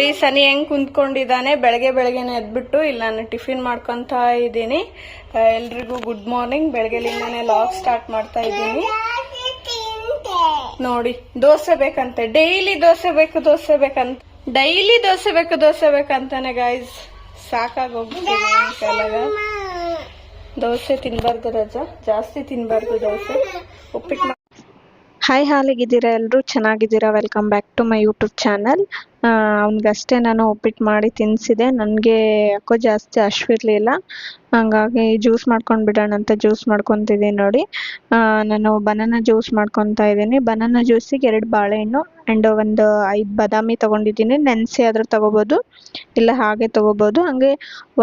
ನೋಡಿ ಸನಿ ಹೆಂಗ್ ಕುಂತ್ಕೊಂಡಿದ್ದಾನೆ, ಬೆಳಗ್ಗೆ ಬೆಳಗ್ಗೆನೆ ಎದ್ಬಿಟ್ಟು ಇಲ್ಲಿ ನಾನು ಟಿಫಿನ್ ಮಾಡ್ಕೊಂತ ಇದ್ದೀನಿ. ಎಲ್ರಿಗೂ ಗುಡ್ ಮಾರ್ನಿಂಗ್ ಬೆಳಗ್ಗೆಲಿಂದಾನೆ ಲಾಗ್ ಸ್ಟಾರ್ಟ್ ಮಾಡ್ತಾ ಇದ್ದೀನಿ. ನೋಡಿ, ದೋಸೆ ಬೇಕಂತೆ. ಡೈಲಿ ದೋಸೆ ಬೇಕು, ದೋಸೆ ಬೇಕಂತ. ಡೈಲಿ ದೋಸೆ ಬೇಕು, ದೋಸೆ ಬೇಕಂತಾನೆ ಗಾಯ್ಸ್ ಸಾಕಾಗೋಗ್ಬಿಟ್ಟಿದೆ ದೋಸೆ ತಿನ್ಬಾರ್ದು ರಜ. ಜಾಸ್ತಿ ತಿನ್ಬಾರ್ದು ದೋಸೆ. ಉಪ್ಪಿಟ್ಟು ಹಾಯ್ ಹಾಲಿಗಿದ್ದೀರಾ ಎಲ್ಲರೂ ಚೆನ್ನಾಗಿದ್ದೀರಾ? Welcome back to my YouTube channel ಅವನಿಗಷ್ಟೇ ನಾನು ಉಪ್ಪಿಟ್ಟು ಮಾಡಿ ತಿನ್ನಿಸಿದೆ ನನಗೆ ಯಾಕೋ ಜಾಸ್ತಿ ಹಶ್ವಿರ್ಲಿಲ್ಲ ಹಾಗಾಗಿ ಜ್ಯೂಸ್ ಮಾಡ್ಕೊಂಡು ಬಿಡೋಣ ಅಂತ ಜ್ಯೂಸ್ ಮಾಡ್ಕೊತಿದ್ದೀನಿ ನೋಡಿ. ನಾನು ಬನಾನ ಜ್ಯೂಸ್ ಮಾಡ್ಕೊತಾ ಇದ್ದೀನಿ. ಬನಾನ ಜ್ಯೂಸಿಗೆ ಎರಡು ಬಾಳೆಹಣ್ಣು ಆ್ಯಂಡ್ ಒಂದು ಐದು ಬಾದಾಮಿ ತೊಗೊಂಡಿದ್ದೀನಿ. ನೆನೆಸಿ ಆದರೂ ತೊಗೋಬೋದು. ಇಲ್ಲ ಹಾಗೆ ತೊಗೋಬೋದು. ಹಾಗೆ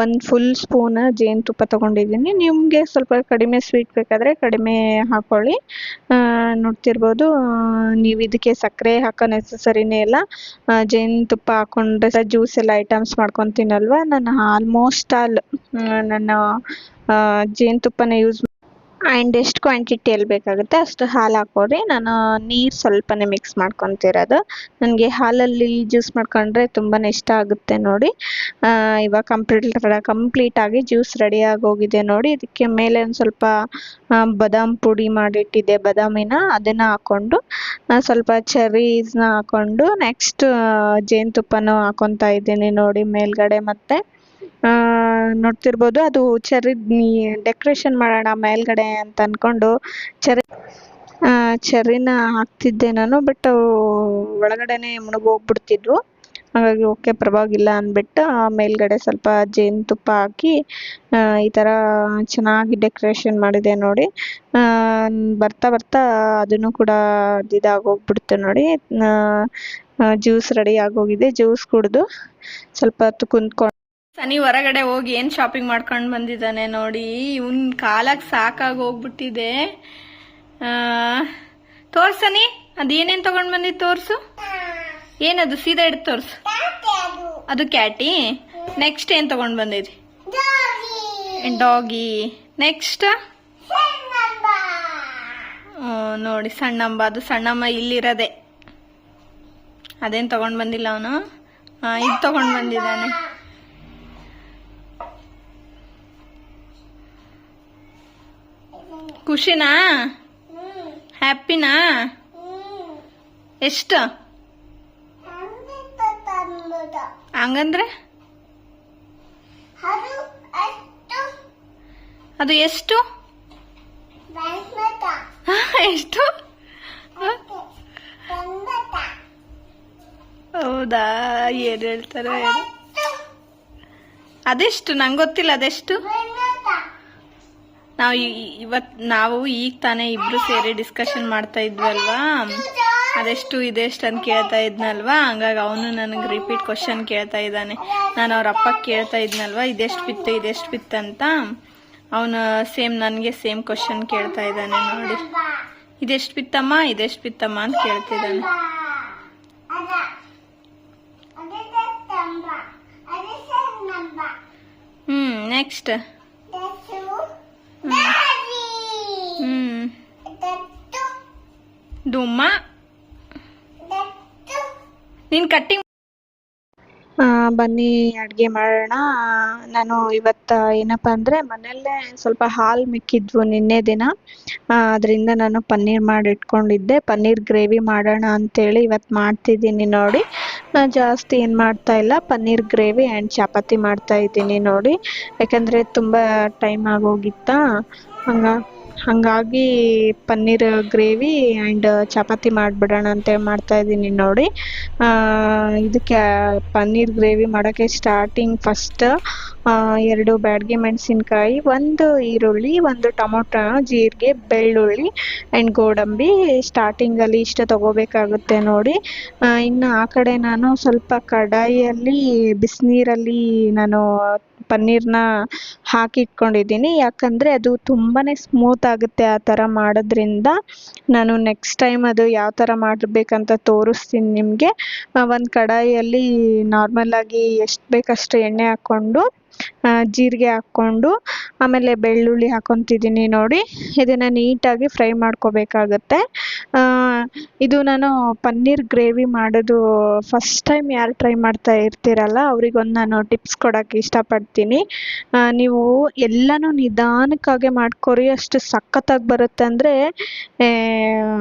ಒಂದು ಫುಲ್ ಸ್ಪೂನ್ ಜೇನುತುಪ್ಪ ತೊಗೊಂಡಿದ್ದೀನಿ. ನಿಮಗೆ ಸ್ವಲ್ಪ ಕಡಿಮೆ ಸ್ವೀಟ್ ಬೇಕಾದರೆ ಕಡಿಮೆ ಹಾಕ್ಕೊಳ್ಳಿ ನೋಡ್ತಿರ್ಬೋದು. ನೀವು ಇದಕ್ಕೆ ಸಕ್ಕರೆ ಹಾಕೋ ನೆಸಸರಿನೇ ಇಲ್ಲ. ಆ, ಜೇನುತುಪ್ಪ ಹಾಕೊಂಡ್ರೆ ಜ್ಯೂಸ್ ಎಲ್ಲ ಐಟಮ್ಸ್ ಮಾಡ್ಕೊತೀನಲ್ವ ನಾನು ಆಲ್ಮೋಸ್ಟ್ ಆಲ್ ನಾನು ಜೇನ್ ಜೇನುತುಪ್ಪನ ಯೂಸ್ ಆ್ಯಂಡ್ ಎಷ್ಟು ಕ್ವಾಂಟಿಟಿಯಲ್ಲಿ ಬೇಕಾಗುತ್ತೆ ಅಷ್ಟು ಹಾಲು ಹಾಕೋರಿ ನಾನು ನೀರು ಸ್ವಲ್ಪನೇ ಮಿಕ್ಸ್ ಮಾಡ್ಕೊತಿರೋದು. ನನಗೆ ಹಾಲಲ್ಲಿ ಜ್ಯೂಸ್ ಮಾಡ್ಕೊಂಡ್ರೆ ತುಂಬಾ ಇಷ್ಟ ಆಗುತ್ತೆ ನೋಡಿ. ಇವಾಗ ಕಂಪ್ಲೀಟ್ ಕಂಪ್ಲೀಟಾಗಿ ಜ್ಯೂಸ್ ರೆಡಿಯಾಗಿ ಹೋಗಿದೆ ನೋಡಿ. ಇದಕ್ಕೆ ಮೇಲೆ ಒಂದು ಸ್ವಲ್ಪ ಬದಾಮ್ ಪುಡಿ ಮಾಡಿಟ್ಟಿದ್ದೆ, ಬಾದಾಮಿನ. ಅದನ್ನು ಹಾಕ್ಕೊಂಡು ಸ್ವಲ್ಪ ಚೆರ್ರೀಸ್ನ ಹಾಕ್ಕೊಂಡು ನೆಕ್ಸ್ಟ್ ಜೇನುತುಪ್ಪನೂ ಹಾಕ್ಕೊಳ್ತಾ ಇದ್ದೀನಿ ನೋಡಿ ಮೇಲ್ಗಡೆ ಮತ್ತೆ. ನೋಡ್ತಿರ್ಬೋದು. ಅದು ಚೆರ್ರಿ ಡೆಕೋರೇಷನ್ ಮಾಡೋಣ ಮೇಲ್ಗಡೆ ಅಂತ ಅಂದ್ಕೊಂಡು ಚೆರ್ರಿ ಚೆರ್ರಿನ ಹಾಕ್ತಿದ್ದೆ ನಾನು ಬಟ್ ಒಳಗಡೆನೆ ಮುಳುಗೋಗ್ಬಿಡ್ತಿದ್ವು. ಹಾಗಾಗಿ ಓಕೆ ಪರವಾಗಿಲ್ಲ ಅಂದ್ಬಿಟ್ಟು ಮೇಲ್ಗಡೆ ಸ್ವಲ್ಪ ಜೇನುತುಪ್ಪ ಹಾಕಿ ಈ ಥರ ಚೆನ್ನಾಗಿ ಡೆಕೋರೇಷನ್ ಮಾಡಿದೆ ನೋಡಿ. ಬರ್ತಾ ಬರ್ತಾ ಅದನ್ನು ಕೂಡ ಇದಾಗೋಗ್ಬಿಡ್ತು ನೋಡಿ. ಜ್ಯೂಸ್ ರೆಡಿ ಆಗೋಗಿದೆ. ಜ್ಯೂಸ್ ಕುಡಿದು ಸ್ವಲ್ಪ ಹೊತ್ತು ಕುಂತ್ಕೊಂಡು ಸನಿ ಹೊರಗಡೆ ಹೋಗಿ ಏನ್ ಶಾಪಿಂಗ್ ಮಾಡ್ಕೊಂಡು ಬಂದಿದ್ದಾನೆ ನೋಡಿ. ಇವನ್ ಕಾಲಕ್ಕೆ ಸಾಕಾಗಿ ಹೋಗ್ಬಿಟ್ಟಿದೆ. ತೋರ್ಸನಿ ಅದೇನೇನ್ ತಗೊಂಡ್ ಬಂದಿದ್ ತೋರ್ಸು? ಏನದು, ಸೀದಾ ಹಿಡ್ದು ತೋರ್ಸು. ಅದು ಕ್ಯಾಟಿ? ನೆಕ್ಸ್ಟ್ ಏನ್ ತಗೊಂಡ್ ಬಂದಿದ್ರಿ ಡಾಗಿ ನೆಕ್ಸ್ಟ್ ನೋಡಿ, ಸಣ್ಣಮ್ಮ, ಅದು ಸಣ್ಣಮ್ಮ ಇಲ್ಲಿರೋದೆ. ಅದೇನ್ ತಗೊಂಡ್ ಬಂದಿಲ್ಲ ಅವನು? ಇದು ತಗೊಂಡ್ ಬಂದಿದ್ದಾನೆ. ಖುಷಿನಾ? ಹ್ಯಾಪಿನಾ? ಎಷ್ಟು? ಹಂಗಂದ್ರೆ? ಅದು ಎಷ್ಟು? ಎಷ್ಟು? ಹೌದಾ ಏನ್ ಹೇಳ್ತಾರೆ? ಅದೆಷ್ಟು? ನಂಗೆ ಗೊತ್ತಿಲ್ಲ ಅದೆಷ್ಟು? ನಾವು ಇವತ್ ನಾವು ಈಗ ತಾನೇ ಇಬ್ರು ಸೇರಿ ಡಿಸ್ಕಷನ್ ಮಾಡ್ತಾ ಇದ್ವಲ್ವಾ? ಅದೆಷ್ಟು ಇದೆಷ್ಟು ಅಂತ ಕೇಳ್ತಾ ಇದ್ನಲ್ವಾ? ಹಂಗಾಗಿ ಅವನು ನನಗೆ ರಿಪೀಟ್ ಕ್ವಶನ್ ಕೇಳ್ತಾ ಇದ್ದಾನೆ. ನಾನು ಅವ್ರ ಅಪ್ಪ ಕೇಳ್ತಾ ಇದ್ನಲ್ವಾ? ಇದೆಷ್ಟು ಬಿತ್ತು, ಇದೆಷ್ಟು ಅಂತ? ಅವನು ಸೇಮ್ ನನಗೆ ಸೇಮ್ ಕ್ವಶನ್ ಕೇಳ್ತಾ ಇದ್ದಾನೆ ನೋಡಿ. ಇದೆಷ್ಟು ಬಿತ್ತಮ್ಮ ಇದೆಷ್ಟು ಬಿತ್ತಮ್ಮ ಅಂತ ಕೇಳ್ತಿದ್ದಾನೆ. ಹ್ಮ್ ನೆಕ್ಸ್ಟ್ ಡುಮ್ಮ ನೀನ್ ಕಟ್ಟಿಂಗ್ ಬನ್ನಿ ಅಡ್ಗೆ ಮಾಡೋಣ. ನಾನು ಇವತ್ತು ಏನಪ್ಪ ಅಂದ್ರೆ ಮನೆಯಲ್ಲೇ ಸ್ವಲ್ಪ ಹಾಲು ಮಿಕ್ಕಿದ್ವು ನಿನ್ನೆ ದಿನ. ಅದರಿಂದ ನಾನು ಪನ್ನೀರ್ ಮಾಡಿ ಇಟ್ಕೊಂಡಿದ್ದೆ ಪನ್ನೀರ್ ಗ್ರೇವಿ ಮಾಡೋಣ ಅಂತೇಳಿ ಇವತ್ತು ಮಾಡ್ತಿದ್ದೀನಿ ನೋಡಿ. ನಾನು ಜಾಸ್ತಿ ಏನು ಮಾಡ್ತಾ ಇಲ್ಲ. ಪನ್ನೀರ್ ಗ್ರೇವಿ ಆ್ಯಂಡ್ ಚಪಾತಿ ಮಾಡ್ತಾ ಇದ್ದೀನಿ ನೋಡಿ. ಯಾಕಂದರೆ ತುಂಬ ಟೈಮ್ ಆಗೋಗಿತ್ತಾ. ಹಂಗ ಹಾಗಾಗಿ ಪನ್ನೀರ್ ಗ್ರೇವಿ ಆ್ಯಂಡ್ ಚಪಾತಿ ಮಾಡಿಬಿಡೋಣ ಮಾಡ್ತಾ ಇದ್ದೀನಿ ನೋಡಿ. ಇದಕ್ಕೆ ಪನ್ನೀರ್ ಗ್ರೇವಿ ಮಾಡೋಕ್ಕೆ ಸ್ಟಾರ್ಟಿಂಗ್ ಫಸ್ಟ್ ಎರಡು ಬ್ಯಾಡಗಿ ಮೆಣಸಿನ್ಕಾಯಿ, ಒಂದು ಈರುಳ್ಳಿ, ಒಂದು ಟೊಮೊಟೊ, ಜೀರಿಗೆ, ಬೆಳ್ಳುಳ್ಳಿ ಆ್ಯಂಡ್ ಗೋಡಂಬಿ ಸ್ಟಾರ್ಟಿಂಗಲ್ಲಿ ಇಷ್ಟು ತಗೋಬೇಕಾಗುತ್ತೆ ನೋಡಿ. ಇನ್ನು ಆ ಕಡೆ ನಾನು ಸ್ವಲ್ಪ ಕಡಾಯಿಯಲ್ಲಿ ಬಿಸಿನೀರಲ್ಲಿ ನಾನು ಪನ್ನೀರ್ನ ಹಾಕಿ ಇಟ್ಕೊಂಡಿದ್ದೀನಿ ಯಾಕಂದರೆ ಅದು ತುಂಬಾ ಸ್ಮೂತ್ ಆಗುತ್ತೆ ಆ ಥರ ಮಾಡೋದ್ರಿಂದ. ನಾನು ನೆಕ್ಸ್ಟ್ ಟೈಮ್ ಅದು ಯಾವ ಥರ ಮಾಡಬೇಕಂತ ತೋರಿಸ್ತೀನಿ ನಿಮಗೆ. ಒಂದು ಕಡಾಯಿಯಲ್ಲಿ ನಾರ್ಮಲಾಗಿ ಎಷ್ಟು ಬೇಕಷ್ಟು ಎಣ್ಣೆ ಹಾಕ್ಕೊಂಡು ಜೀರಿಗೆ ಹಾಕ್ಕೊಂಡು ಆಮೇಲೆ ಬೆಳ್ಳುಳ್ಳಿ ಹಾಕೊತಿದ್ದೀನಿ ನೋಡಿ. ಇದನ್ನು ನೀಟಾಗಿ ಫ್ರೈ ಮಾಡ್ಕೋಬೇಕಾಗತ್ತೆ. ಇದು ನಾನು ಪನ್ನೀರ್ ಗ್ರೇವಿ ಮಾಡೋದು ಫಸ್ಟ್ ಟೈಮ್ ಯಾರು ಟ್ರೈ ಮಾಡ್ತಾ ಇರ್ತೀರಲ್ಲ, ಅವ್ರಿಗೊಂದು ನಾನು ಟಿಪ್ಸ್ ಕೊಡೋಕ್ಕೆ ಇಷ್ಟಪಡ್ತೀನಿ. ನೀವು ಎಲ್ಲನೂ ನಿಧಾನಕ್ಕಾಗೆ ಮಾಡ್ಕೊರಿ, ಅಷ್ಟು ಸಖತ್ತಾಗಿ ಬರುತ್ತೆ ಅಂದರೆ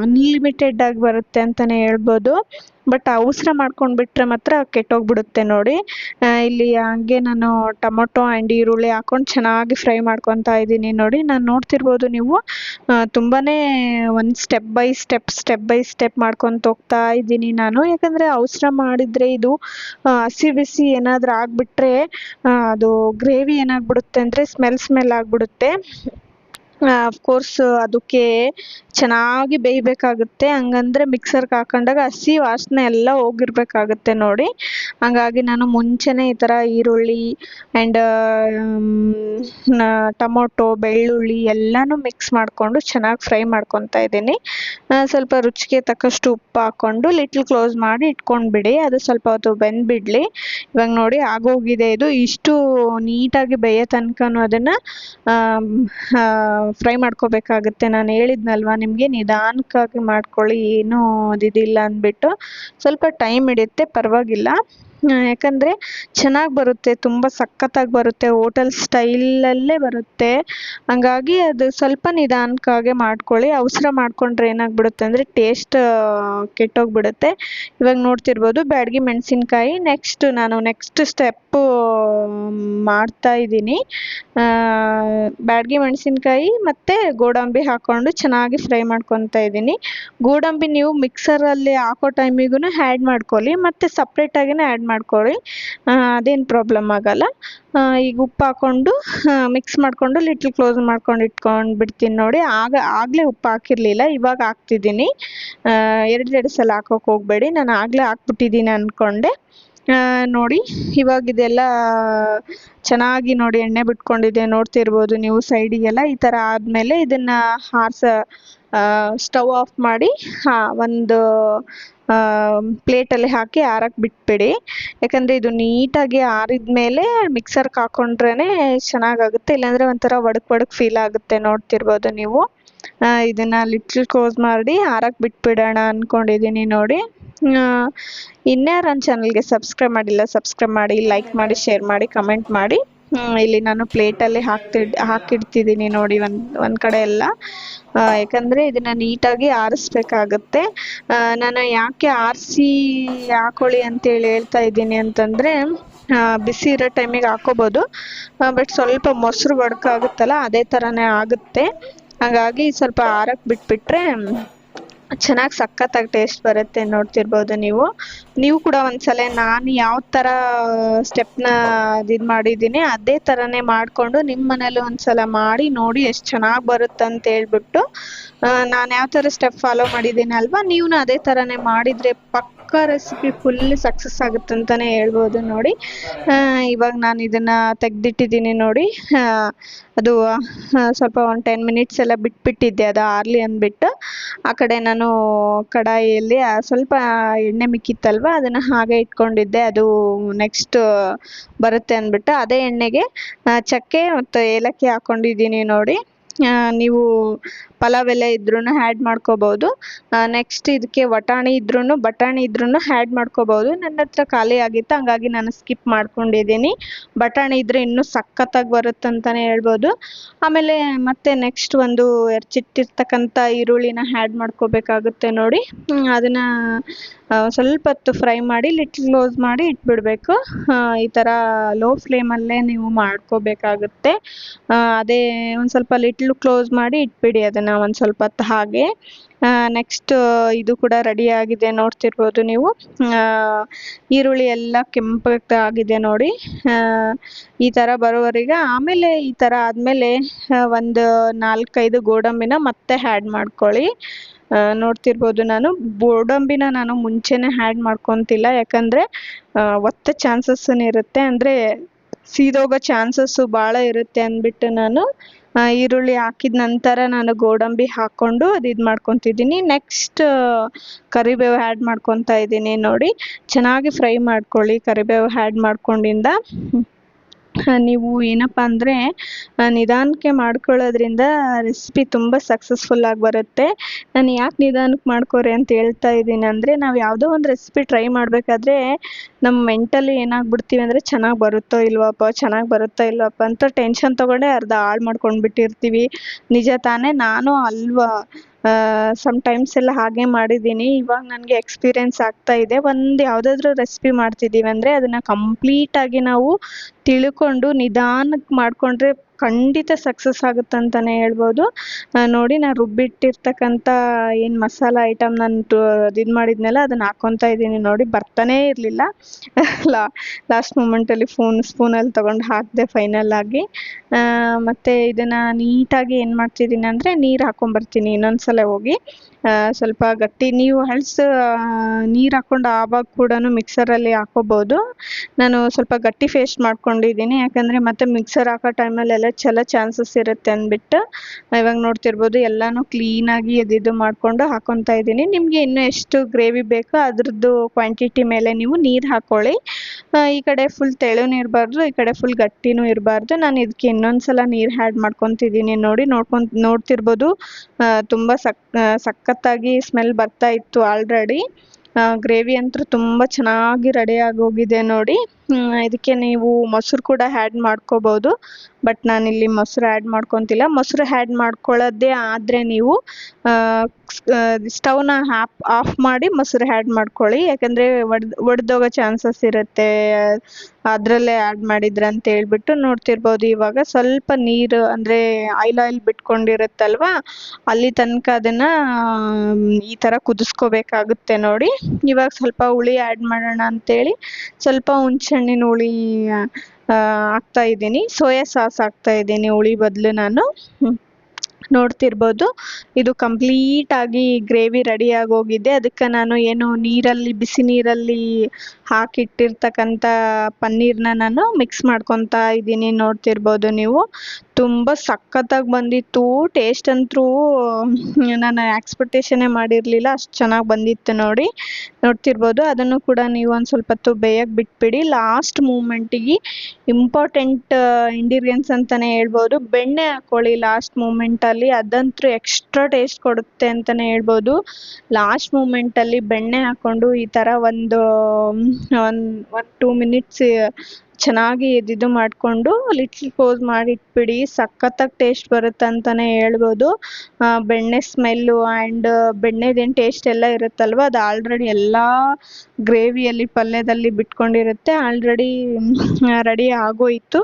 ಅನ್ಲಿಮಿಟೆಡ್ ಆಗಿ ಬರುತ್ತೆ ಅಂತಲೇ ಹೇಳ್ಬೋದು. ಬಟ್ ಅವಸರ ಮಾಡ್ಕೊಂಡು ಬಿಟ್ಟರೆ ಮಾತ್ರ ಕೆಟ್ಟೋಗ್ಬಿಡುತ್ತೆ ನೋಡಿ. ಇಲ್ಲಿ ಹಂಗೆ ನಾನು ಟೊಮೊಟೊ ಆ್ಯಂಡ್ ಈರುಳ್ಳಿ ಹಾಕೊಂಡು ಚೆನ್ನಾಗಿ ಫ್ರೈ ಮಾಡ್ಕೊತಾ ಇದ್ದೀನಿ ನೋಡಿ. ನಾನು ನೋಡ್ತಿರ್ಬೋದು ನೀವು. ತುಂಬಾ ಒಂದು step by step step by step ಮಾಡ್ಕೊತ ಹೋಗ್ತಾ ಇದ್ದೀನಿ ನಾನು. ಯಾಕಂದರೆ ಅವಸರ ಮಾಡಿದರೆ ಇದು ಹಸಿ ಬಿಸಿ ಏನಾದರೂ ಆಗಿಬಿಟ್ರೆ ಅದು ಗ್ರೇವಿ ಏನಾಗ್ಬಿಡುತ್ತೆ ಅಂದರೆ ಸ್ಮೆಲ್ ಸ್ಮೆಲ್ ಆಗಿಬಿಡುತ್ತೆ. ಕೋರ್ಸ್ ಅದಕ್ಕೆ ಚೆನ್ನಾಗಿ ಬೇಯಬೇಕಾಗುತ್ತೆ. ಹಂಗಂದ್ರೆ ಮಿಕ್ಸರ್ಗೆ ಹಾಕೊಂಡಾಗ ಹಸಿ ವಾಸನೆ ಎಲ್ಲ ಹೋಗಿರ್ಬೇಕಾಗುತ್ತೆ ನೋಡಿ. ಹಂಗಾಗಿ ನಾನು ಮುಂಚೆನೇ ಈ ಥರ ಈರುಳ್ಳಿ ಆ್ಯಂಡ್ ಟೊಮೊಟೊ, ಬೆಳ್ಳುಳ್ಳಿ ಎಲ್ಲನೂ ಮಿಕ್ಸ್ ಮಾಡಿಕೊಂಡು ಚೆನ್ನಾಗಿ ಫ್ರೈ ಮಾಡ್ಕೊತಾ ಇದ್ದೀನಿ. ಸ್ವಲ್ಪ ರುಚಿಗೆ ತಕ್ಕಷ್ಟು ಉಪ್ಪು ಹಾಕ್ಕೊಂಡು ಲಿಟ್ಲ್ ಕ್ಲೋಸ್ ಮಾಡಿ ಇಟ್ಕೊಂಡ್ಬಿಡಿ. ಅದು ಸ್ವಲ್ಪ ಹೊತ್ತು ಬೆಂದ್ಬಿಡಲಿ. ಇವಾಗ ನೋಡಿ ಆಗೋಗಿದೆ ಇದು. ಇಷ್ಟು ನೀಟಾಗಿ ಬೇಯೋ ತನಕನೂ ಅದನ್ನು ಫ್ರೈ ಮಾಡ್ಕೋಬೇಕಾಗುತ್ತೆ. ನಾನು ಹೇಳಿದ್ನಲ್ವ ನಿಮಗೆ ನಿಧಾನಕ್ಕಾಗಿ ಮಾಡ್ಕೊಳ್ಳಿ ಏನೂ ಇದಿಲ್ಲ ಅಂದ್ಬಿಟ್ಟು ಸ್ವಲ್ಪ ಟೈಮ್ ಹಿಡಿಯುತ್ತೆ ಪರವಾಗಿಲ್ಲ. ಯಾಕಂದರೆ ಚೆನ್ನಾಗಿ ಬರುತ್ತೆ, ತುಂಬ ಸಖತ್ತಾಗಿ ಬರುತ್ತೆ ಓಟಲ್ ಸ್ಟೈಲಲ್ಲೇ ಬರುತ್ತೆ. ಹಂಗಾಗಿ ಅದು ಸ್ವಲ್ಪ ನಿಧಾನಕ್ಕಾಗೆ ಮಾಡ್ಕೊಳ್ಳಿ. ಅವಸರ ಮಾಡಿಕೊಂಡ್ರೆ ಏನಾಗ್ಬಿಡುತ್ತೆ ಅಂದರೆ ಟೇಸ್ಟ್ ಕೆಟ್ಟೋಗ್ಬಿಡುತ್ತೆ. ಇವಾಗ ನೋಡ್ತಿರ್ಬೋದು, ಬ್ಯಾಡಗಿ ಮೆಣಸಿನ್ಕಾಯಿ. ನೆಕ್ಸ್ಟ್ ನಾನು ನೆಕ್ಸ್ಟ್ ಸ್ಟೆಪ್ಪು ಮಾಡ್ತಾ ಇದ್ದೀನಿ. ಬ್ಯಾಡಗಿ ಮೆಣಸಿನ್ಕಾಯಿ ಮತ್ತು ಗೋಡಂಬಿ ಹಾಕ್ಕೊಂಡು ಚೆನ್ನಾಗಿ ಫ್ರೈ ಮಾಡ್ಕೊತಾ ಇದ್ದೀನಿ. ಗೋಡಂಬಿ ನೀವು ಮಿಕ್ಸರಲ್ಲಿ ಹಾಕೋ ಟೈಮಿಗೂ ಆ್ಯಡ್ ಮಾಡ್ಕೊಳ್ಳಿ. ಮತ್ತು ಸಪ್ರೇಟಾಗಿಯೇ ಆ್ಯಡ್ ಮಾಡ್ಕೊಳ್ಳಿ. ಅದೇನು ಪ್ರಾಬ್ಲಮ್ ಆಗಲ್ಲ. ಈಗ ಉಪ್ಪು ಹಾಕ್ಕೊಂಡು ಮಿಕ್ಸ್ ಮಾಡಿಕೊಂಡು ಲಿಟ್ಲ್ ಕ್ಲೋಸ್ ಮಾಡ್ಕೊಂಡು ಇಟ್ಕೊಂಡು ಬಿಡ್ತೀನಿ ನೋಡಿ. ಆಗ, ಆಗಲೇ ಉಪ್ಪು ಹಾಕಿರಲಿಲ್ಲ, ಇವಾಗ ಹಾಕ್ತಿದ್ದೀನಿ. ಎರಡೆರಡು ಸಲ ಹಾಕೋಕೆ ಹೋಗಬೇಡಿ. ನಾನು ಆಗಲೇ ಹಾಕ್ಬಿಟ್ಟಿದ್ದೀನಿ ಅಂದ್ಕೊಂಡೆ ನೋಡಿ, ಇವಾಗ ಇದೆಲ್ಲ ಚೆನ್ನಾಗಿ ನೋಡಿ ಎಣ್ಣೆ ಬಿಟ್ಕೊಂಡಿದೆ, ನೋಡ್ತಿರ್ಬೋದು ನೀವು ಸೈಡಿಗೆಲ್ಲ ಈ ಥರ ಆದಮೇಲೆ ಇದನ್ನು ಹಾರ್ಸ ಸ್ಟವ್ ಆಫ್ ಮಾಡಿ, ಹಾಂ, ಒಂದು ಪ್ಲೇಟಲ್ಲಿ ಹಾಕಿ ಆರಕ್ಕೆ ಬಿಟ್ಬಿಡಿ. ಯಾಕಂದರೆ ಇದು ನೀಟಾಗಿ ಆರಿದ ಮೇಲೆ ಮಿಕ್ಸರ್ಗೆ ಹಾಕೊಂಡ್ರೇ ಚೆನ್ನಾಗಾಗುತ್ತೆ. ಇಲ್ಲಾಂದರೆ ಒಂಥರ ಒಡಕ್ ಒಡಕ್ ಫೀಲ್ ಆಗುತ್ತೆ, ನೋಡ್ತಿರ್ಬೋದು ನೀವು. ಇದನ್ನು ಲಿಟ್ಲ್ ಕ್ಲೋಸ್ ಮಾಡಿ ಆರಕ್ಕೆ ಬಿಟ್ಬಿಡೋಣ ಅಂದ್ಕೊಂಡಿದ್ದೀನಿ ನೋಡಿ. ಇನ್ಯಾರು ನನ್ನ ಚಾನಲ್ಗೆ ಸಬ್ಸ್ಕ್ರೈಬ್ ಮಾಡಿಲ್ಲ ಸಬ್ಸ್ಕ್ರೈಬ್ ಮಾಡಿ ಲೈಕ್ ಮಾಡಿ ಶೇರ್ ಮಾಡಿ ಕಮೆಂಟ್ ಮಾಡಿ. ಇಲ್ಲಿ ನಾನು ಪ್ಲೇಟಲ್ಲಿ ಹಾಕ್ತಿಡ್ ಹಾಕಿಡ್ತಿದ್ದೀನಿ ನೋಡಿ ಒಂದು ಒಂದು ಕಡೆ ಎಲ್ಲ. ಯಾಕಂದರೆ ಇದನ್ನು ನೀಟಾಗಿ ಆರಿಸ್ಬೇಕಾಗತ್ತೆ. ನಾನು ಯಾಕೆ ಆರಿಸಿ ಹಾಕೊಳ್ಳಿ ಅಂತೇಳಿ ಹೇಳ್ತಾ ಇದ್ದೀನಿ ಅಂತಂದರೆ ಬಿಸಿ ಇರೋ ಟೈಮಿಗೆ ಹಾಕೋಬೋದು. ಬಟ್ ಸ್ವಲ್ಪ ಮೊಸರು ಒಡ್ಕಾಗುತ್ತಲ್ಲ, ಅದೇ ಥರನೇ ಆಗುತ್ತೆ. ಹಾಗಾಗಿ ಸ್ವಲ್ಪ ಆರಕ್ಕೆ ಬಿಟ್ಬಿಟ್ರೆ ಚೆನ್ನಾಗಿ ಸಖತ್ತಾಗಿ ಟೇಸ್ಟ್ ಬರುತ್ತೆ ನೋಡ್ತಿರ್ಬೋದು ನೀವು. ನೀವು ಕೂಡ ಒಂದ್ಸಲ ನಾನು ಯಾವ ಥರ ಸ್ಟೆಪ್ನ ಇದು ಮಾಡಿದ್ದೀನಿ ಅದೇ ಥರನೇ ಮಾಡಿಕೊಂಡು ನಿಮ್ಮ ಮನೇಲಿ ಒಂದ್ಸಲ ಮಾಡಿ ನೋಡಿ ಎಷ್ಟು ಚೆನ್ನಾಗಿ ಬರುತ್ತೆ ಅಂತ ಹೇಳ್ಬಿಟ್ಟು ನಾನು ಯಾವ ಥರ ಸ್ಟೆಪ್ ಫಾಲೋ ಮಾಡಿದ್ದೀನಿ ಅಲ್ವಾ? ನೀವು ಅದೇ ಥರನೇ ಮಾಡಿದರೆ ಪಕ್ಕ ರೆಸಿಪಿ ಫುಲ್ ಸಕ್ಸಸ್ ಆಗುತ್ತೆ ಅಂತಲೇ ಹೇಳ್ಬೋದು ನೋಡಿ. ಇವಾಗ ನಾನು ಇದನ್ನು ತೆಗೆದಿಟ್ಟಿದ್ದೀನಿ ನೋಡಿ. ಅದು ಸ್ವಲ್ಪ ಒಂದು ಟೆನ್ ಮಿನಿಟ್ಸ್ ಎಲ್ಲ ಬಿಟ್ಬಿಟ್ಟಿದ್ದೆ, ಅದು ಆರ್ಲಿ ಅಂದ್ಬಿಟ್ಟು. ಆ ಕಡೆ ನಾನು ಕಡಾಯಿಯಲ್ಲಿ ಸ್ವಲ್ಪ ಎಣ್ಣೆ ಮಿಕ್ಕಿತ್ತಲ್ವ, ಅದನ್ನು ಹಾಗೆ ಇಟ್ಕೊಂಡಿದ್ದೆ, ಅದು ನೆಕ್ಸ್ಟ್ ಬರುತ್ತೆ ಅಂದ್ಬಿಟ್ಟು. ಅದೇ ಎಣ್ಣೆಗೆ ಚಕ್ಕೆ ಮತ್ತು ಏಲಕ್ಕಿ ಹಾಕ್ಕೊಂಡಿದ್ದೀನಿ ನೋಡಿ. ನೀವು ಪಲಾವ್ ಎಲ್ಲ ಇದ್ರೂ ಹ್ಯಾಡ್ ಮಾಡ್ಕೋಬೋದು. ನೆಕ್ಸ್ಟ್ ಇದಕ್ಕೆ ವಟಾಣಿ ಇದ್ರೂ ಬಟಾಣಿ ಇದ್ರೂ ಹ್ಯಾಡ್ ಮಾಡ್ಕೋಬೋದು. ನನ್ನ ಹತ್ರ ಖಾಲಿ ಆಗಿತ್ತು, ಹಂಗಾಗಿ ನಾನು ಸ್ಕಿಪ್ ಮಾಡ್ಕೊಂಡಿದ್ದೀನಿ. ಬಟಾಣಿ ಇದ್ದರೆ ಇನ್ನೂ ಸಖತ್ತಾಗಿ ಬರುತ್ತೆ ಅಂತಲೇ ಹೇಳ್ಬೋದು. ಆಮೇಲೆ ಮತ್ತೆ ನೆಕ್ಸ್ಟ್ ಒಂದು ಎರಚಿಟ್ಟಿರ್ತಕ್ಕಂಥ ಈರುಳ್ಳಿನ ಹ್ಯಾಡ್ ಮಾಡ್ಕೋಬೇಕಾಗುತ್ತೆ ನೋಡಿ. ಅದನ್ನ ಸ್ವಲ್ಪ ಹೊತ್ತು ಫ್ರೈ ಮಾಡಿ ಲಿಟ್ಲ್ ಕ್ಲೋಸ್ ಮಾಡಿ ಇಟ್ಬಿಡಬೇಕು. ಈ ಥರ ಲೋ ಫ್ಲೇಮಲ್ಲೇ ನೀವು ಮಾಡ್ಕೋಬೇಕಾಗುತ್ತೆ. ಅದೇ ಒಂದು ಸ್ವಲ್ಪ ಲಿಟ್ಲ್ ಕ್ಲೋಸ್ ಮಾಡಿ ಇಟ್ಬಿಡಿ ಅದನ್ನು ಒಂದು ಸ್ವಲ್ಪ ಹೊತ್ತು ಹಾಗೆ. ನೆಕ್ಸ್ಟ್ ಇದು ಕೂಡ ರೆಡಿ ಆಗಿದೆ ನೋಡ್ತಿರ್ಬೋದು ನೀವು. ಈರುಳ್ಳಿ ಎಲ್ಲ ಕೆಂಪಗಾಗಿದೆ ನೋಡಿ. ಈ ಥರ ಬರೋವರೆಗೆ. ಆಮೇಲೆ ಈ ಥರ ಆದಮೇಲೆ ಒಂದು ನಾಲ್ಕೈದು ಗೋಡಂಬಿನ ಮತ್ತೆ ಹ್ಯಾಡ್ ಮಾಡ್ಕೊಳ್ಳಿ. ನೋಡ್ತಿರ್ಬೋದು ನಾನು. ಗೋಡಂಬಿನ ನಾನು ಮುಂಚೆನೇ ಆ್ಯಡ್ ಮಾಡ್ಕೊತಿಲ್ಲ. ಯಾಕಂದರೆ ಒತ್ತ ಚಾನ್ಸಸ್ ಇರುತ್ತೆ. ಅಂದರೆ ಸೀದೋಗೋ ಚಾನ್ಸಸ್ಸು ಭಾಳ ಇರುತ್ತೆ ಅಂದ್ಬಿಟ್ಟು ನಾನು ಈರುಳ್ಳಿ ಹಾಕಿದ ನಂತರ ನಾನು ಗೋಡಂಬಿ ಹಾಕ್ಕೊಂಡು ಅದು ಇದು ಮಾಡ್ಕೊತಿದ್ದೀನಿ. ನೆಕ್ಸ್ಟ್ ಕರಿಬೇವು ಆ್ಯಡ್ ಮಾಡ್ಕೊತಾ ಇದ್ದೀನಿ ನೋಡಿ. ಚೆನ್ನಾಗಿ ಫ್ರೈ ಮಾಡ್ಕೊಳ್ಳಿ ಕರಿಬೇವು ಆ್ಯಡ್ ಮಾಡ್ಕೊಂಡಿಂದ. ನೀವು ಏನಪ್ಪ ಅಂದರೆ ನಿಧಾನಕ್ಕೆ ಮಾಡ್ಕೊಳ್ಳೋದ್ರಿಂದ ರೆಸಿಪಿ ತುಂಬ ಸಕ್ಸಸ್ಫುಲ್ ಆಗಿ ಬರುತ್ತೆ. ನಾನು ಯಾಕೆ ನಿಧಾನಕ್ಕೆ ಮಾಡ್ಕೊರಿ ಅಂತ ಹೇಳ್ತಾ ಇದ್ದೀನಿ ಅಂದರೆ, ನಾವು ಯಾವುದೋ ಒಂದು ರೆಸಿಪಿ ಟ್ರೈ ಮಾಡಬೇಕಾದ್ರೆ ನಮ್ಮ ಮೆಂಟಲಿ ಏನಾಗ್ಬಿಡ್ತೀವಿ ಅಂದರೆ, ಚೆನ್ನಾಗಿ ಬರುತ್ತೋ ಇಲ್ವಪ್ಪ, ಚೆನ್ನಾಗಿ ಬರುತ್ತೋ ಇಲ್ವಪ್ಪ ಅಂತ ಟೆನ್ಷನ್ ತೊಗೊಂಡೇ ಅರ್ಧ ಹಾಳು ಮಾಡ್ಕೊಂಡು ಬಿಟ್ಟಿರ್ತೀವಿ ನಿಜ ತಾನೇ, ನಾನು ಅಲ್ವಾ? ಸಮ್ಟೈಮ್ಸ್ ಎಲ್ಲ ಹಾಗೆ ಮಾಡಿದ್ದೀನಿ. ಇವಾಗ ನನಗೆ ಎಕ್ಸ್ಪೀರಿಯನ್ಸ್ ಆಗ್ತಾ ಇದೆ. ಒಂದು ಯಾವುದಾದ್ರೂ ರೆಸಿಪಿ ಮಾಡ್ತಿದ್ದೀವಿ ಅಂದರೆ ಅದನ್ನು ಕಂಪ್ಲೀಟಾಗಿ ನಾವು ತಿಳ್ಕೊಂಡು ನಿಧಾನಕ್ಕೆ ಮಾಡಿಕೊಂಡ್ರೆ ಖಂಡಿತ ಸಕ್ಸಸ್ ಆಗುತ್ತೆ ಅಂತಲೇ ಹೇಳ್ಬೋದು ನೋಡಿ ನಾನು ರುಬ್ಬಿಟ್ಟಿರ್ತಕ್ಕಂಥ ಏನು ಮಸಾಲ ಐಟಮ್ ನಾನು ಇದು ಮಾಡಿದ್ನಲ್ಲ ಅದನ್ನು ಹಾಕ್ಕೊತಾ ಇದ್ದೀನಿ. ನೋಡಿ ಬರ್ತಾನೇ ಇರಲಿಲ್ಲ. ಲಾ ಲಾಸ್ಟ್ ಮೂಮೆಂಟಲ್ಲಿ ಫೋನ್ ಸ್ಪೂನಲ್ಲಿ ತೊಗೊಂಡು ಹಾಕಿದೆ ಫೈನಲ್ ಆಗಿ. ಮತ್ತೆ ಇದನ್ನು ನೀಟಾಗಿ ಏನು ಮಾಡ್ತಿದ್ದೀನಿ ಅಂದರೆ ನೀರು ಹಾಕ್ಕೊಂಬರ್ತೀನಿ ಇನ್ನೊಂದು ಸಲ ಹೋಗಿ ಸ್ವಲ್ಪ ಗಟ್ಟಿ ನೀವು ಹಲ್ಸ್ ನೀರು ಹಾಕ್ಕೊಂಡು ಆವಾಗ ಕೂಡ ಮಿಕ್ಸರಲ್ಲಿ ಹಾಕೋಬೋದು. ನಾನು ಸ್ವಲ್ಪ ಗಟ್ಟಿ ಫೇಸ್ಟ್ ಮಾಡ್ಕೊಂಡಿದ್ದೀನಿ. ಯಾಕಂದರೆ ಮತ್ತೆ ಮಿಕ್ಸರ್ ಹಾಕೋ ಟೈಮಲ್ಲೆಲ್ಲ ಚೆಲ್ಲೋ ಚಾನ್ಸಸ್ ಇರುತ್ತೆ ಅಂದ್ಬಿಟ್ಟು ಇವಾಗ ನೋಡ್ತಿರ್ಬೋದು ಎಲ್ಲನೂ ಕ್ಲೀನಾಗಿ ಇದು ಮಾಡ್ಕೊಂಡು ಹಾಕೊತಾ ಇದ್ದೀನಿ. ನಿಮಗೆ ಇನ್ನೂ ಎಷ್ಟು ಗ್ರೇವಿ ಬೇಕೋ ಅದ್ರದ್ದು ಕ್ವಾಂಟಿಟಿ ಮೇಲೆ ನೀವು ನೀರು ಹಾಕ್ಕೊಳ್ಳಿ ಈ ಕಡೆ ಫುಲ್ ತೆಳುನೂ ಇರಬಾರ್ದು, ಈ ಕಡೆ ಫುಲ್ ಗಟ್ಟಿನೂ ಇರಬಾರ್ದು. ನಾನು ಇದಕ್ಕೆ ಇನ್ನೊಂದು ಸಲ ನೀರು ಹ್ಯಾಡ್ ಮಾಡ್ಕೊತಿದ್ದೀನಿ ನೋಡಿ ನೋಡ್ಕೊಂಡು ನೋಡ್ತಿರ್ಬೋದು. ತುಂಬ ಸಕ್ ಸಖತ್ತಾಗಿ ಸ್ಮೆಲ್ ಬರ್ತಾ ಇತ್ತು ಆಲ್ರೆಡಿ ಗ್ರೇವಿ ಅಂತೂ ತುಂಬ ಚೆನ್ನಾಗಿ ರೆಡಿ ಆಗೋಗಿದೆ ನೋಡಿ. ಇದಕ್ಕೆ ನೀವು ಮೊಸರು ಕೂಡ ಆ್ಯಡ್ ಮಾಡ್ಕೋಬೋದು. ಬಟ್ ನಾನಿಲ್ಲಿ ಮೊಸರು ಆ್ಯಡ್ ಮಾಡ್ಕೊತಿಲ್ಲ. ಮೊಸರು ಆ್ಯಡ್ ಮಾಡ್ಕೊಳ್ಳೋದೇ ಆದರೆ ನೀವು ಸ್ಟವ್ನ ಆಫ್ ಆಫ್ ಮಾಡಿ ಮೊಸರು ಆ್ಯಡ್ ಮಾಡ್ಕೊಳ್ಳಿ. ಯಾಕಂದರೆ ಒಡ್ದು, ಒಡೆದೋಗೋ ಚಾನ್ಸಸ್ ಇರುತ್ತೆ. ಅದರಲ್ಲೇ ಆ್ಯಡ್ ಮಾಡಿದ್ರೆ ಅಂತ ಹೇಳ್ಬಿಟ್ಟು ನೋಡ್ತಿರ್ಬೋದು ಇವಾಗ. ಸ್ವಲ್ಪ ನೀರು, ಅಂದರೆ ಆಯಿಲ್ ಆಯಿಲ್ ಬಿಟ್ಕೊಂಡಿರುತ್ತಲ್ವ? ಅಲ್ಲಿ ತನಕ ಅದನ್ನು, ಈ ಥರ ಕುದಿಸ್ಕೋಬೇಕಾಗುತ್ತೆ ನೋಡಿ. ಇವಾಗ ಸ್ವಲ್ಪ ಹುಳಿ ಆ್ಯಡ್ ಮಾಡೋಣ ಅಂತೇಳಿ ಸ್ವಲ್ಪ ಹುಣ್ಸೆಹಣ್ಣಿನ ಹುಳಿ ಹಾಕ್ತಾ ಇದ್ದೀನಿ. ಸೋಯಾ ಸಾಸ್ ಹಾಕ್ತಾ ಇದ್ದೀನಿ, ಹುಳಿ ಬದಲು ನಾನು. ನೋಡ್ತಿರ್ಬೋದು. ಇದು ಕಂಪ್ಲೀಟ್ ಆಗಿ ಗ್ರೇವಿ ರೆಡಿ ಆಗೋಗಿದೆ ಅದಕ್ಕೆ ನಾನು ಏನು ನೀರಲ್ಲಿ, ಬಿಸಿ ನೀರಲ್ಲಿ ಹಾಕಿಟ್ಟಿರ್ತಕ್ಕಂಥ ಪನ್ನೀರ್ನ ನಾನು ಮಿಕ್ಸ್ ಮಾಡ್ಕೊತಾ ಇದ್ದೀನಿ. ನೋಡ್ತಿರ್ಬೋದು ನೀವು. ತುಂಬ ಸಖತ್ತಾಗಿ ಬಂದಿತ್ತು. ಟೇಸ್ಟ್ ಅಂತೂ ನಾನು ಎಕ್ಸ್ಪೆಕ್ಟೇಷನ್ನೇ ಮಾಡಿರಲಿಲ್ಲ. ಅಷ್ಟು ಚೆನ್ನಾಗಿ ಬಂದಿತ್ತು ನೋಡಿ. ನೋಡ್ತಿರ್ಬೋದು. ಅದನ್ನು ಕೂಡ ನೀವು ಒಂದು ಸ್ವಲ್ಪ ಹೊತ್ತು ಬೇಯಕ್ಕೆ ಬಿಟ್ಬಿಡಿ. ಲಾಸ್ಟ್ ಮೂಮೆಂಟಿಗೆ ಇಂಪಾರ್ಟೆಂಟ್ ಇಂಗ್ರೀಡಿಯೆಂಟ್ಸ್ ಅಂತಲೇ ಹೇಳ್ಬೋದು. ಬೆಣ್ಣೆ ಹಾಕ್ಕೊಳ್ಳಿ ಲಾಸ್ಟ್ ಮೂಮೆಂಟಲ್ಲಿ ಅದಂತೂ ಎಕ್ಸ್ಟ್ರಾ ಟೇಸ್ಟ್ ಕೊಡುತ್ತೆ ಅಂತಲೇ ಹೇಳ್ಬೋದು. ಲಾಸ್ಟ್ ಮೂಮೆಂಟಲ್ಲಿ ಬೆಣ್ಣೆ ಹಾಕ್ಕೊಂಡು ಈ ಥರ ಒಂದು ಒಂದು ಒಂದು ಟೂ ಮಿನಿಟ್ಸ್ ಚೆನ್ನಾಗಿ ಇದು ಮಾಡಿಕೊಂಡು ಲಿಟ್ಲ್ ಕ್ಲೋಸ್ ಮಾಡಿ ಇಟ್ಬಿಡಿ ಸಖತ್ತಾಗಿ ಟೇಸ್ಟ್ ಬರುತ್ತೆ ಅಂತಲೇ ಹೇಳ್ಬೋದು. ಬೆಣ್ಣೆ ಸ್ಮೆಲ್ಲು ಆ್ಯಂಡ್ ಬೆಣ್ಣೆದೇನು ಟೇಸ್ಟ್ ಎಲ್ಲ ಇರುತ್ತಲ್ವ? ಅದು ಆಲ್ರೆಡಿ ಎಲ್ಲ ಗ್ರೇವಿಯಲ್ಲಿ, ಪಲ್ಯದಲ್ಲಿ ಬಿಟ್ಕೊಂಡಿರುತ್ತೆ. ಆಲ್ರೆಡಿ ರೆಡಿ ಆಗೋಯಿತು.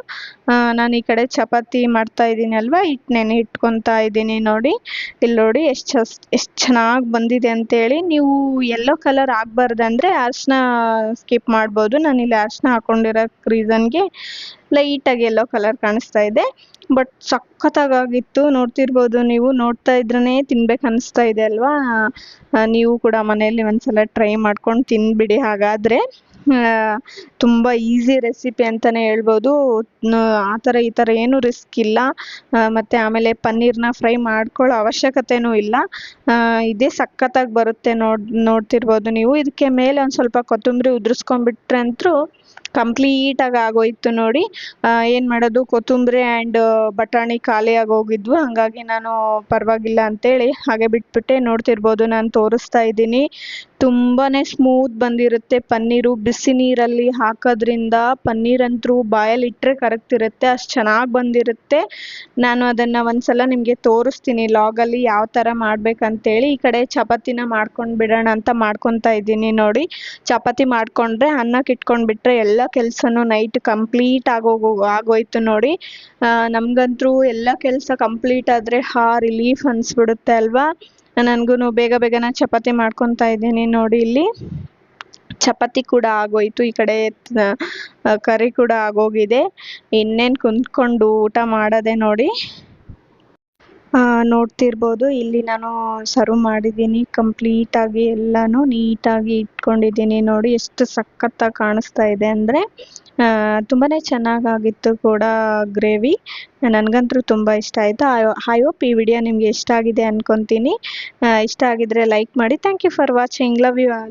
ನಾನು ಈ ಕಡೆ ಚಪಾತಿ ಮಾಡ್ತಾ ಇದ್ದೀನಿ ಅಲ್ವಾ? ಹಿಟ್ಟು ನೆನೆ ಇಟ್ಕೊತಾ ಇದ್ದೀನಿ ನೋಡಿ. ಇಲ್ಲಿ ನೋಡಿ ಎಷ್ಟು ಎಷ್ಟು ಚೆನ್ನಾಗಿ ಬಂದಿದೆ ಅಂತೇಳಿ. ನೀವು ಎಲ್ಲೋ ಕಲರ್ ಆಗಬಾರ್ದಂದ್ರೆ ಅರ್ಶನ ಸ್ಕಿಪ್ ಮಾಡ್ಬೋದು. ಇಲ್ಲಿ ಅರಿಶಿನ ಹಾಕ್ಕೊಂಡಿರೋ ರೀಸನ್ಗೆ ಲೈಟಾಗಿ ಎಲ್ಲೋ ಕಲರ್ ಕಾಣಿಸ್ತಾ ಇದೆ. ಬಟ್ ಸಖತ್ತಾಗಿತ್ತು ನೋಡ್ತಿರ್ಬೋದು ನೀವು. ನೋಡ್ತಾ ಇದ್ರೇ ತಿನ್ಬೇಕು ಅನಿಸ್ತಾ ಇದೆ ಅಲ್ವಾ? ನೀವು ಕೂಡ ಮನೆಯಲ್ಲಿ ಒಂದ್ಸಲ ಟ್ರೈ ಮಾಡ್ಕೊಂಡು ತಿನ್ಬಿಡಿ. ಹಾಗಾದರೆ ತುಂಬ ಈಸಿ ರೆಸಿಪಿ ಅಂತಲೇ ಹೇಳ್ಬೋದು. ಆ ಥರ ಈ ಥರ ಏನೂ ರಿಸ್ಕ್ ಇಲ್ಲ. ಮತ್ತೆ ಆಮೇಲೆ ಪನ್ನೀರ್ನ ಫ್ರೈ ಮಾಡ್ಕೊಳ್ಳೋ ಅವಶ್ಯಕತೆನೂ ಇಲ್ಲ. ಇದೇ ಸಖತ್ತಾಗಿ ಬರುತ್ತೆ. ನೋಡ್, ನೋಡ್ತಿರ್ಬೋದು ನೀವು. ಇದಕ್ಕೆ ಮೇಲೆ ಒಂದು ಸ್ವಲ್ಪ ಕೊತ್ತಂಬರಿ ಉದುರಿಸ್ಕೊಂಡ್ಬಿಟ್ರೆ ಅಂತೂ ಕಂಪ್ಲೀಟಾಗಿ ಆಗೋಯ್ತು ನೋಡಿ. ಏನು ಮಾಡೋದು? ಕೊತ್ತಂಬರಿ ಆ್ಯಂಡ್ ಬಟಾಣಿ ಖಾಲಿ ಹೋಗಿದ್ವು. ಹಾಗಾಗಿ ನಾನು ಪರವಾಗಿಲ್ಲ ಅಂತೇಳಿ ಹಾಗೆ ಬಿಟ್ಬಿಟ್ಟೆ. ನೋಡ್ತಿರ್ಬೋದು, ನಾನು ತೋರಿಸ್ತಾ ಇದ್ದೀನಿ. ತುಂಬಾ ಸ್ಮೂತ್ ಬಂದಿರುತ್ತೆ ಪನ್ನೀರು. ಬಿಸಿ ನೀರಲ್ಲಿ ಹಾಕೋದ್ರಿಂದ ಪನ್ನೀರ್ ಅಂತೂ ಬಾಯಲ್ಲಿ ಇಟ್ಟರೆ ಕರಗ್ತಿರುತ್ತೆ. ಅಷ್ಟು ಚೆನ್ನಾಗಿ ಬಂದಿರುತ್ತೆ. ನಾನು ಅದನ್ನು ಒಂದ್ಸಲ ನಿಮಗೆ ತೋರಿಸ್ತೀನಿ. ಲಾಗಲ್ಲಿ ಯಾವ ಥರ ಮಾಡ್ಬೇಕಂತೇಳಿ. ಈ ಕಡೆ ಚಪಾತಿನ ಮಾಡ್ಕೊಂಡು ಬಿಡೋಣ ಅಂತ ಮಾಡ್ಕೊತಾ ಇದ್ದೀನಿ ನೋಡಿ. ಚಪಾತಿ ಮಾಡಿಕೊಂಡ್ರೆ ಅನ್ನಕ್ಕೆ ಇಟ್ಕೊಂಡ್ಬಿಟ್ರೆ ಎಲ್ಲ ಕೆಲಸನೂ ನೈಟ್ ಕಂಪ್ಲೀಟ್ ಆಗೋಗೋ, ಆಗೋಯ್ತು ನೋಡಿ. ನಮಗಂತೂ ಎಲ್ಲ ಕೆಲಸ ಕಂಪ್ಲೀಟ್ ಆದರೆ ಹಾ ರಿಲೀಫ್ ಅನಿಸ್ಬಿಡುತ್ತೆ ಅಲ್ವಾ? ನನಗೂ ಬೇಗ ಬೇಗನೆ ಚಪಾತಿ ಮಾಡ್ಕೊತಾ ಇದ್ದೀನಿ ನೋಡಿ ಇಲ್ಲಿ. ಚಪಾತಿ ಕೂಡ ಆಗೋಯ್ತು, ಈ ಕಡೆ ಕರಿ ಕೂಡ ಆಗೋಗಿದೆ. ಇನ್ನೇನು ಕುಂತ್ಕೊಂಡು ಊಟ ಮಾಡೋದೆ ನೋಡಿ. ನೋಡ್ತಿರ್ಬೋದು. ಇಲ್ಲಿ ನಾನು ಸರ್ವ್ ಮಾಡಿದ್ದೀನಿ ಕಂಪ್ಲೀಟಾಗಿ ಎಲ್ಲಾನು ನೀಟಾಗಿ ಇಟ್ಕೊಂಡಿದ್ದೀನಿ ನೋಡಿ ಎಷ್ಟು ಸಖತ್ತಾಗಿ ಕಾಣಿಸ್ತಾ ಇದೆ ಅಂದರೆ ತುಂಬಾ ಚೆನ್ನಾಗಾಗಿತ್ತು ಕೂಡ ಗ್ರೇವಿ. ನನಗಂತೂ ತುಂಬ ಇಷ್ಟ ಆಯಿತು. ಐ ಹೋಪ್ ಈ ವಿಡಿಯೋ ನಿಮಗೆ ಇಷ್ಟ ಆಗಿದೆ ಅಂದ್ಕೊತೀನಿ ಇಷ್ಟ ಆಗಿದ್ರೆ ಲೈಕ್ ಮಾಡಿ. Thank you for watching love you all